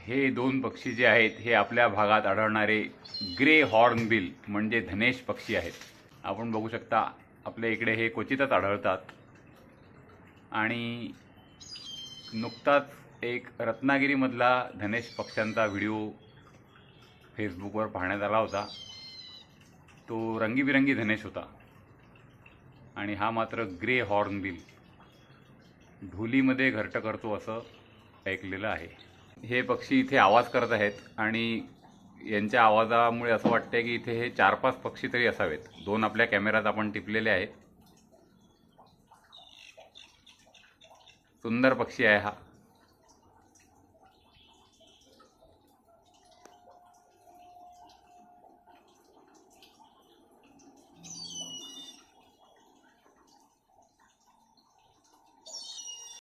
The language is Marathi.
हे दोन पक्षी जे आहेत हे आपल्या भागात आढळणारे ग्रे हॉर्नबिल म्हणजे धनेश पक्षी आहेत. आपण बघू शकता आपल्या इकडे हे क्वचितच आढळतात. आणि नुकताच एक रत्नागिरीमधला धनेश पक्ष्यांचा व्हिडिओ फेसबुकवर पाहण्यात आला होता. तो रंगीबिरंगी धनेश होता. आणि हा मात्र ग्रे हॉर्नबिल. ढोलीमध्ये घरटं करतो असं ऐकलेलं आहे. हे पक्षी इथे आवाज करत आहेत आणि यांच्या आवाजामुळे असं वाटतं की इथे हे चार पाच पक्षी तरी असावेत. दोन आपल्या कॅमेऱ्यात आपण टिपलेले आहेत. सुंदर पक्षी आहे हा.